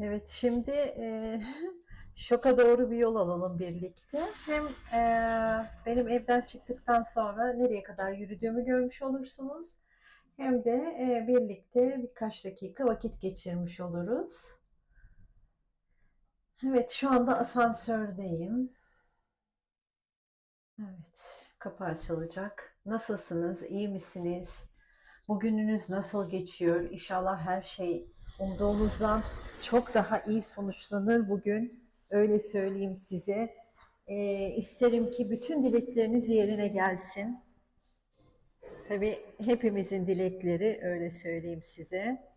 Evet, şimdi e, şoka doğru bir yol alalım birlikte. Hem e, benim evden çıktıktan sonra nereye kadar yürüdüğümü görmüş olursunuz. Hem de e, birlikte birkaç dakika vakit geçirmiş oluruz. Evet, şu anda asansördeyim. Evet, kapı açılacak. Nasılsınız? İyi misiniz? Bugününüz nasıl geçiyor? İnşallah her şey umduğunuzdan çok daha iyi sonuçlanır bugün. Öyle söyleyeyim size. Ee, isterim ki bütün dilekleriniz yerine gelsin. Tabii hepimizin dilekleri öyle söyleyeyim size.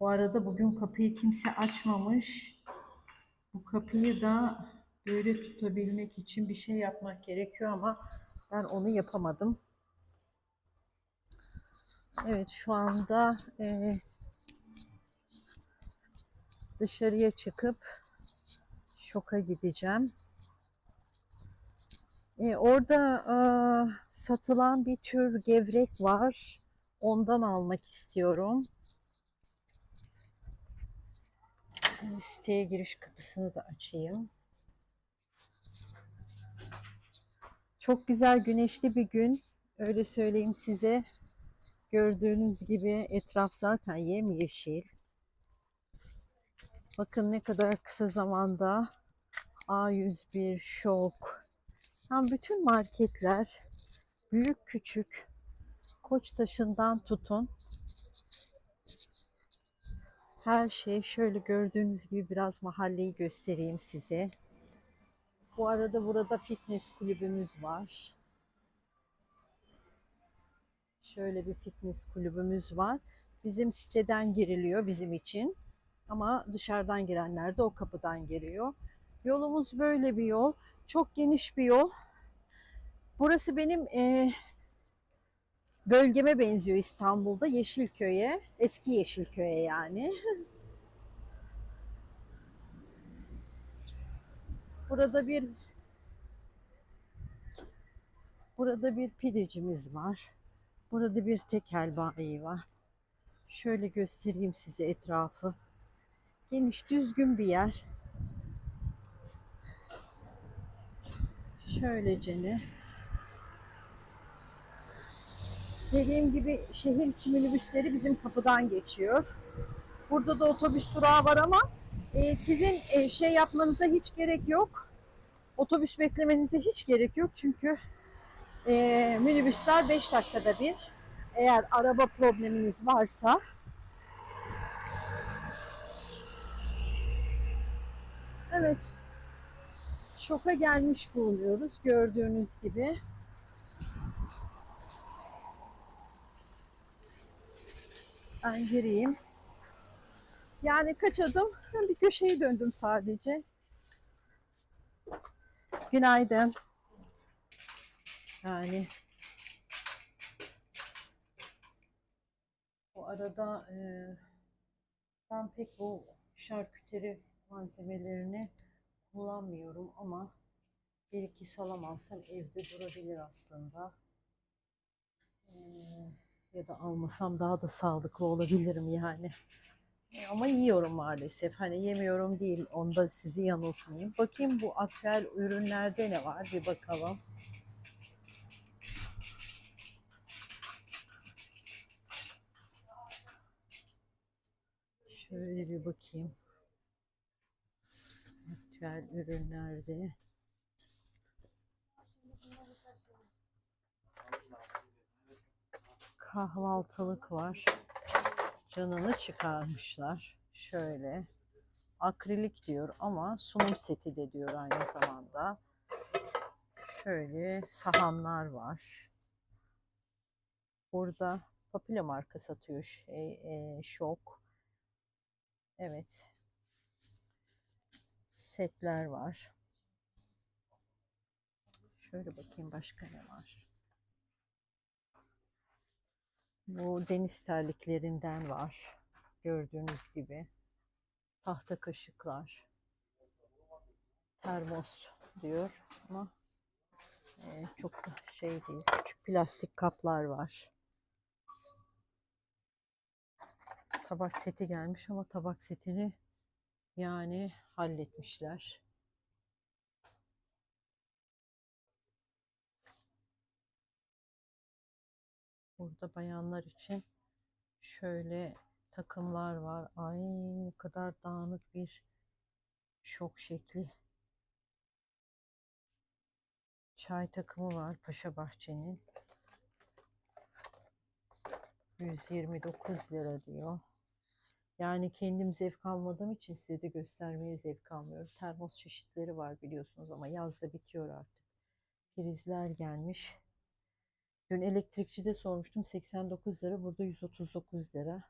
Bu arada bugün kapıyı kimse açmamış. Bu kapıyı da böyle tutabilmek için bir şey yapmak gerekiyor ama ben onu yapamadım. Evet şu anda e, dışarıya çıkıp şoka gideceğim. E, orada e, satılan bir tür gevrek var. Ondan almak istiyorum. Siteye giriş kapısını da açayım. Çok güzel güneşli bir gün. Öyle söyleyeyim size. Gördüğünüz gibi etraf zaten yemyeşil. Bakın ne kadar kısa zamanda A101, Şok, hem bütün marketler büyük küçük Koçtaşı'ndan tutun her şey şöyle gördüğünüz gibi biraz mahalleyi göstereyim size. Bu arada burada fitness kulübümüz var. Şöyle bir fitness kulübümüz var. Bizim siteden giriliyor bizim için. Ama dışarıdan girenler de o kapıdan giriyor. Yolumuz böyle bir yol. Çok geniş bir yol. Burası benim e, bölgeme benziyor İstanbul'da. Yeşilköy'e. Eski Yeşilköy'e yani. Burada bir Burada bir pidecimiz var. Burada bir tekel bayi var. Şöyle göstereyim size etrafı. Geniş, düzgün bir yer. Şöylece ne? Dediğim gibi şehir içi minibüsleri bizim kapıdan geçiyor. Burada da otobüs durağı var ama e, sizin e, şey yapmanıza hiç gerek yok. Otobüs beklemenize hiç gerek yok çünkü e, minibüsler 5 dakikada bir. Eğer araba probleminiz varsa Evet. Şoka gelmiş bulunuyoruz gördüğünüz gibi. Ben gireyim. Yani kaç adım? Bir köşeyi döndüm sadece. Günaydın. Yani bu arada e, ben pek bu şarküteri malzemelerini kullanmıyorum ama bir iki salam alsam evde durabilir aslında. Ee, ya da almasam daha da sağlıklı olabilirim yani. E, ama yiyorum maalesef. Hani yemiyorum değil. Onda sizi yanıltmayayım. Bakayım bu aktüel ürünlerde ne var bir bakalım. Şöyle bir bakayım. Aktüel ürünlerde. Kahvaltılık var. Canını çıkarmışlar. Şöyle. Akrilik diyor ama sunum seti de diyor aynı zamanda. Şöyle sahanlar var. Burada Papila marka satıyor şey, e, şok. Evet. Setler var. Şöyle bakayım başka ne var. Bu deniz terliklerinden var. Gördüğünüz gibi. Tahta kaşıklar. Termos diyor ama e, çok da şey değil. Küçük plastik kaplar var. Tabak seti gelmiş ama tabak setini Yani halletmişler. Burada bayanlar için şöyle takımlar var. Ay ne kadar dağınık bir şok şekli. Çay takımı var Paşa Bahçe'nin. 129 lira diyor. Yani kendim zevk almadığım için size de göstermeye zevk almıyorum. Termos çeşitleri var biliyorsunuz ama yazda bitiyor artık. Prizler gelmiş. Dün elektrikçide sormuştum 89 lira burada 139 lira.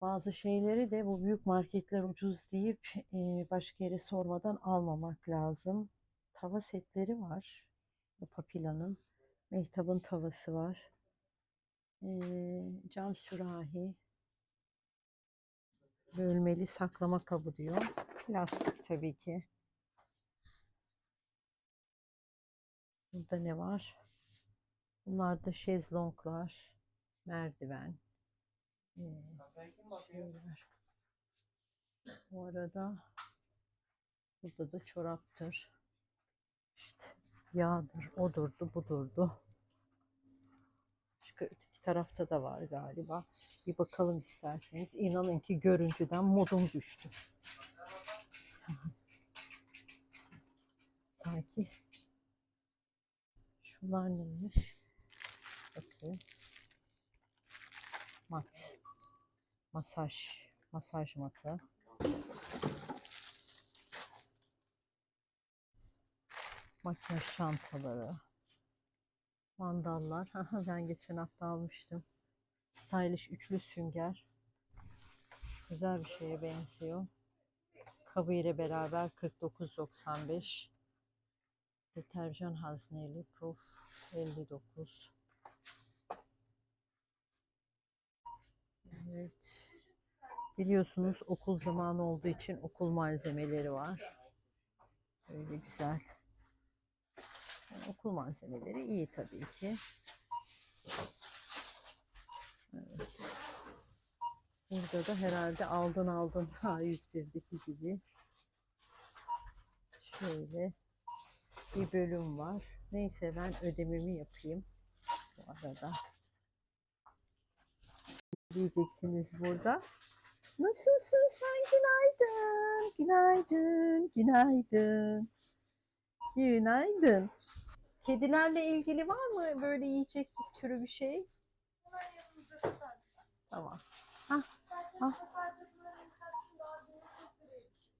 Bazı şeyleri de bu büyük marketler ucuz deyip e, başka yere sormadan almamak lazım. Tava setleri var. Papila'nın. Mehtap'ın tavası var. E, cam sürahi. Bölmeli saklama kabı diyor. Plastik tabii ki. Burada ne var? Bunlar da şezlonglar, merdiven. Ee. Bu arada burada da çoraptır. İşte yağdır, odurdu, budurdu. Başka öteki tarafta da var galiba. Bir bakalım isterseniz. İnanın ki görüntüden modum düştü. Sanki şunlar neymiş? Bakayım. Mat. Masaj. Masaj matı. Makyaj çantaları. Mandallar. Ben geçen hafta almıştım. Stylish üçlü sünger. Güzel bir şeye benziyor. Kabı ile beraber 49.95. Deterjan hazneli Proof 59. Evet. Biliyorsunuz okul zamanı olduğu için okul malzemeleri var. Öyle güzel. Yani okul malzemeleri iyi tabii ki. Evet. Burada da herhalde aldın aldın A101'deki gibi. Şöyle bir bölüm var. Neyse ben ödememi yapayım. Bu arada. Diyeceksiniz burada. Nasılsın sen? Günaydın. Günaydın. Günaydın. Günaydın. Kedilerle ilgili var mı böyle yiyecek türü bir şey? Tamam.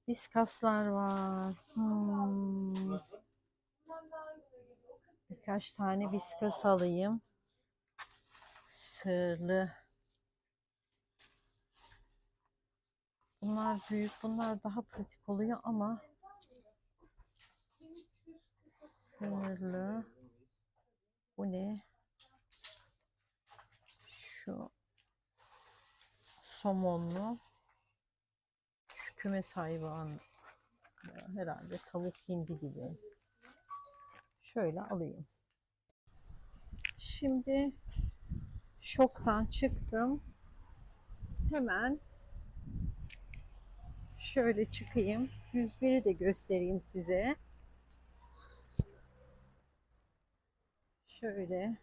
Diskaslar var. Hmm. Birkaç tane viskas alayım. Sırlı. Bunlar büyük. Bunlar daha pratik oluyor ama sırlı. Bu ne? Şu somonlu. Şu kümes hayvan. Herhalde tavuk hindi gibi. Şöyle alayım. Şimdi şoktan çıktım. Hemen şöyle çıkayım. 101'i de göstereyim size. Şöyle.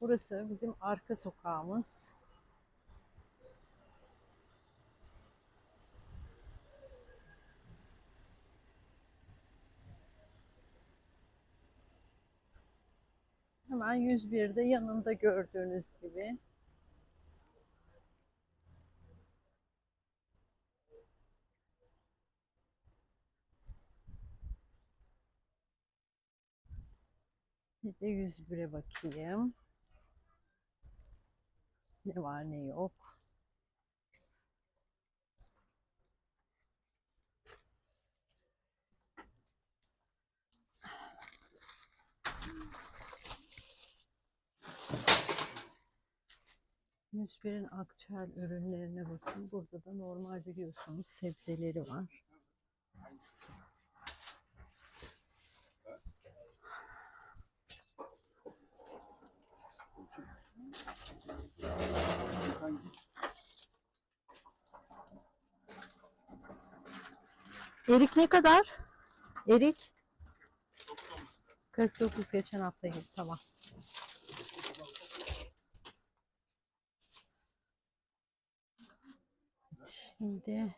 Burası bizim arka sokağımız. Hemen 101'de yanında gördüğünüz gibi. Bir de 101'e bakayım. Ne var ne yok. Müsber'in aktüel ürünlerine bakın. Burada da normal biliyorsunuz sebzeleri var. Erik ne kadar? Erik 49 geçen hafta gibi tamam. Şimdi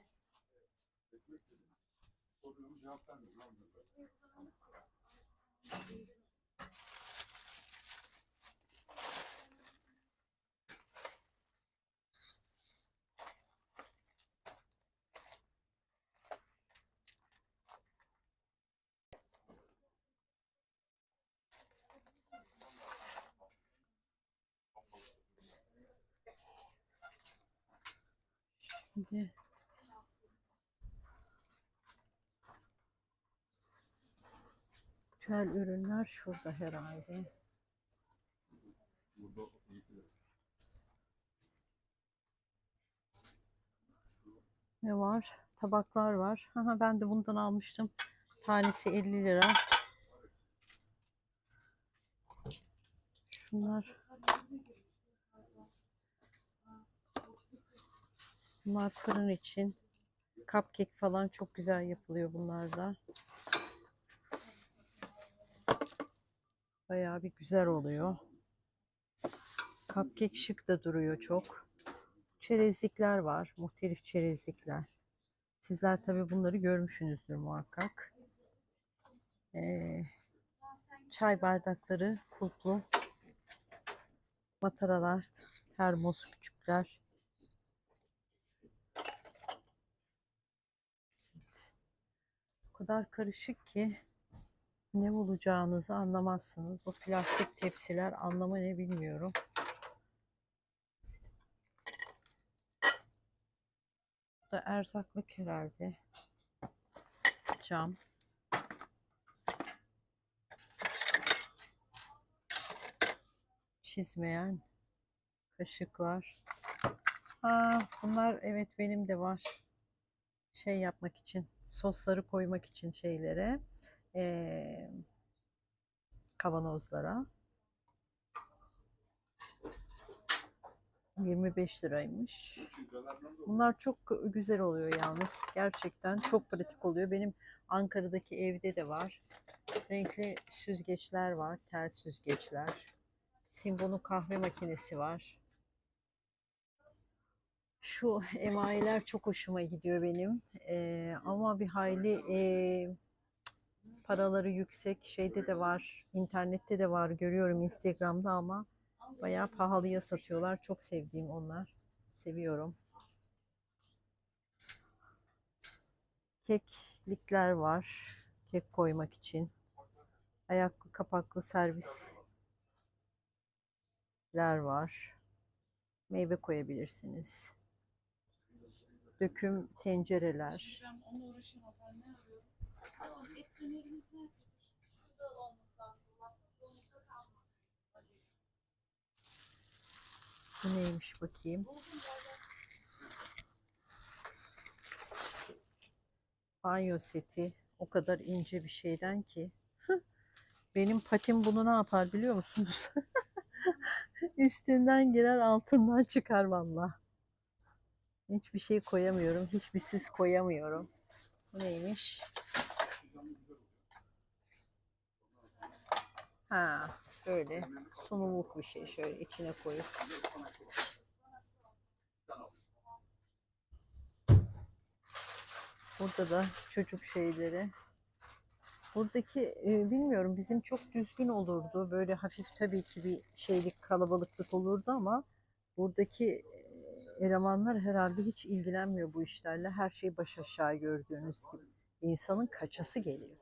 Şimdi Güzel ürünler şurada herhalde. Ne var? Tabaklar var. Aha, ben de bundan almıştım. Tanesi 50 lira. Şunlar. Bunlar için. Cupcake falan çok güzel yapılıyor bunlarda. Bayağı bir güzel oluyor. Cupcake şık da duruyor çok. Çerezlikler var. Muhtelif çerezlikler. Sizler tabii bunları görmüşsünüzdür muhakkak. Ee, çay bardakları, kulplu. Mataralar, termos küçükler. Kadar karışık ki ne bulacağınızı anlamazsınız. Bu plastik tepsiler anlamı ne bilmiyorum. Bu da erzaklık herhalde. Cam. Çizmeyen kaşıklar. Aa, bunlar evet benim de var. Şey yapmak için, sosları koymak için şeylere, eee, kavanozlara. 25 liraymış. Bunlar çok güzel oluyor yalnız. Gerçekten çok pratik oluyor. Benim Ankara'daki evde de var. Renkli süzgeçler var. Tel süzgeçler. Singo'nun kahve makinesi var. Şu emayeler çok hoşuma gidiyor benim. Ee, ama bir hayli ee, paraları yüksek. Şeyde de var. internette de var. Görüyorum Instagram'da ama bayağı pahalıya satıyorlar. Çok sevdiğim onlar. Seviyorum. Keklikler var. Kek koymak için. Ayaklı kapaklı servisler var. Meyve koyabilirsiniz. Döküm tencereler. Bu neymiş bakayım. Banyo seti. O kadar ince bir şeyden ki. Benim patim bunu ne yapar biliyor musunuz? Üstünden girer altından çıkar valla. Hiçbir şey koyamıyorum. Hiçbir süs koyamıyorum. Bu neymiş? Ha, böyle sunumluk bir şey şöyle içine koyup. Burada da çocuk şeyleri. Buradaki e, bilmiyorum bizim çok düzgün olurdu. Böyle hafif tabii ki bir şeylik kalabalıklık olurdu ama buradaki elemanlar herhalde hiç ilgilenmiyor bu işlerle. Her şey baş aşağı gördüğünüz gibi. İnsanın kaçası geliyor.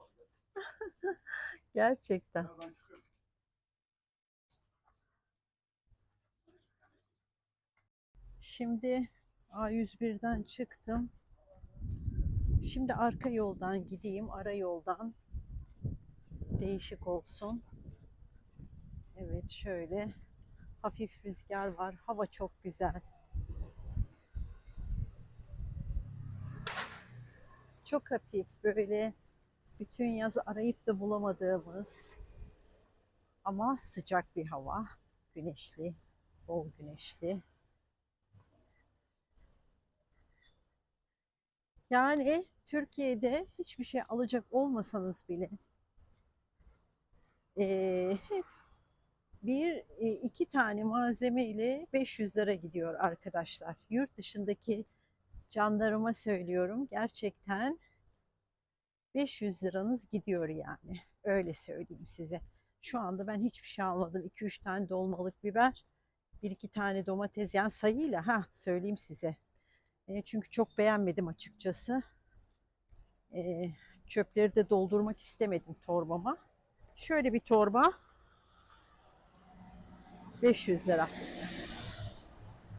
Gerçekten. Şimdi A101'den çıktım. Şimdi arka yoldan gideyim, ara yoldan. Değişik olsun. Evet şöyle hafif rüzgar var. Hava çok güzel. Çok hafif böyle bütün yazı arayıp da bulamadığımız ama sıcak bir hava. Güneşli, bol güneşli. Yani Türkiye'de hiçbir şey alacak olmasanız bile hep bir e, iki tane malzeme ile 500 lira gidiyor arkadaşlar. Yurt dışındaki canlarıma söylüyorum gerçekten 500 liranız gidiyor yani. Öyle söyleyeyim size. Şu anda ben hiçbir şey almadım. 2-3 tane dolmalık biber, bir iki tane domates yani sayıyla ha söyleyeyim size. E, çünkü çok beğenmedim açıkçası. E, çöpleri de doldurmak istemedim torbama. Şöyle bir torba 500 lira.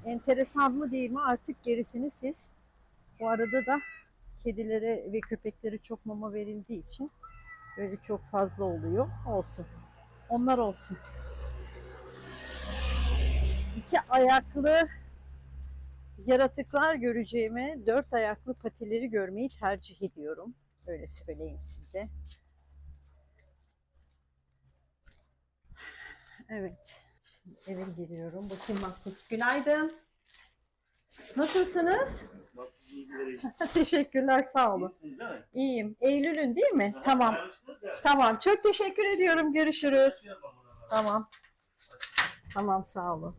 Enteresan mı değil mi artık gerisini siz. Bu arada da kedilere ve köpeklere çok mama verildiği için böyle çok fazla oluyor. Olsun. Onlar olsun. İki ayaklı yaratıklar göreceğime dört ayaklı patileri görmeyi tercih ediyorum. Öyle söyleyeyim size. Evet. Eve giriyorum. Bakayım Makbuz. Günaydın. Nasılsınız? Nasılsınız? Teşekkürler. Sağ olun. İyisiniz değil mi? İyiyim. Eylül'ün değil mi? Aha, Tamam. ya. Tamam. Çok teşekkür ediyorum. Görüşürüz. Şey yapalım ona. Tamam. Tamam. Sağ olun.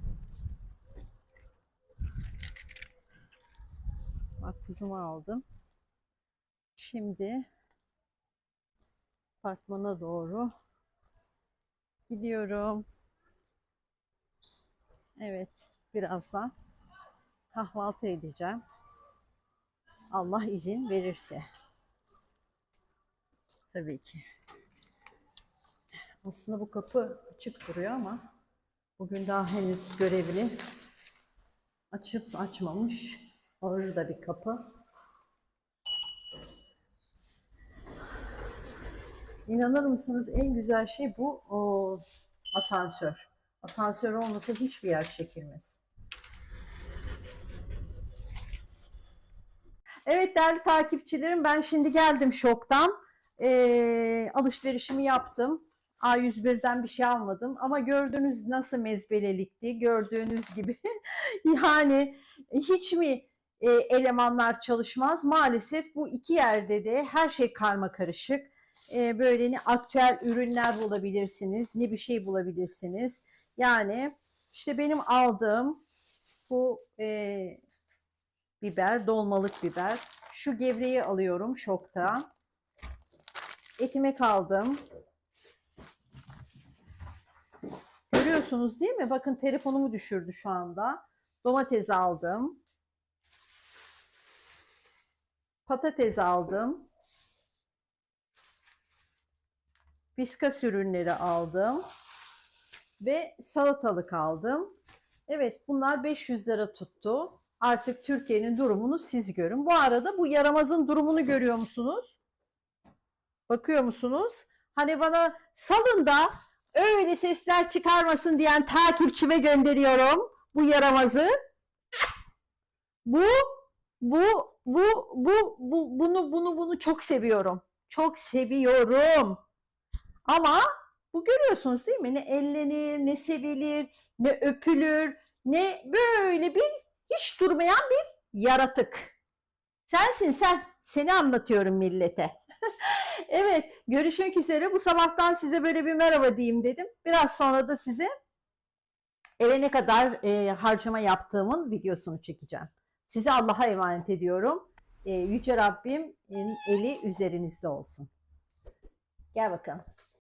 Makbuzumu aldım. Şimdi apartmana doğru gidiyorum. Evet. Birazdan kahvaltı edeceğim. Allah izin verirse. Tabii ki. Aslında bu kapı açık duruyor ama bugün daha henüz görevli. Açıp açmamış. Ağır da bir kapı. İnanır mısınız en güzel şey bu o, asansör. Asansör olmasa hiçbir yer çekilmez. Evet değerli takipçilerim ben şimdi geldim şoktan. Ee, alışverişimi yaptım. A101'den bir şey almadım ama gördüğünüz nasıl mezbelelikti gördüğünüz gibi. yani hiç mi e, elemanlar çalışmaz? Maalesef bu iki yerde de her şey karma karışık. E, böyle ne aktüel ürünler bulabilirsiniz ne bir şey bulabilirsiniz. Yani işte benim aldığım bu e, biber, dolmalık biber. Şu gevreği alıyorum şokta. Etimek aldım. Görüyorsunuz değil mi? Bakın telefonumu düşürdü şu anda. Domates aldım. Patates aldım. Viskas ürünleri aldım. Ve salatalık aldım. Evet bunlar 500 lira tuttu. Artık Türkiye'nin durumunu siz görün. Bu arada bu yaramazın durumunu görüyor musunuz? Bakıyor musunuz? Hani bana salın da öyle sesler çıkarmasın diyen takipçime gönderiyorum bu yaramazı. Bu bu bu bu bu bunu bunu bunu çok seviyorum. Çok seviyorum. Ama bu görüyorsunuz değil mi? Ne ellenir, ne sevilir, ne öpülür, ne böyle bir hiç durmayan bir yaratık. Sensin sen. Seni anlatıyorum millete. evet, görüşmek üzere. Bu sabahtan size böyle bir merhaba diyeyim dedim. Biraz sonra da size eve ne kadar e, harcama yaptığımın videosunu çekeceğim. Sizi Allah'a emanet ediyorum. E, Yüce Rabbim eli üzerinizde olsun. Gel bakalım.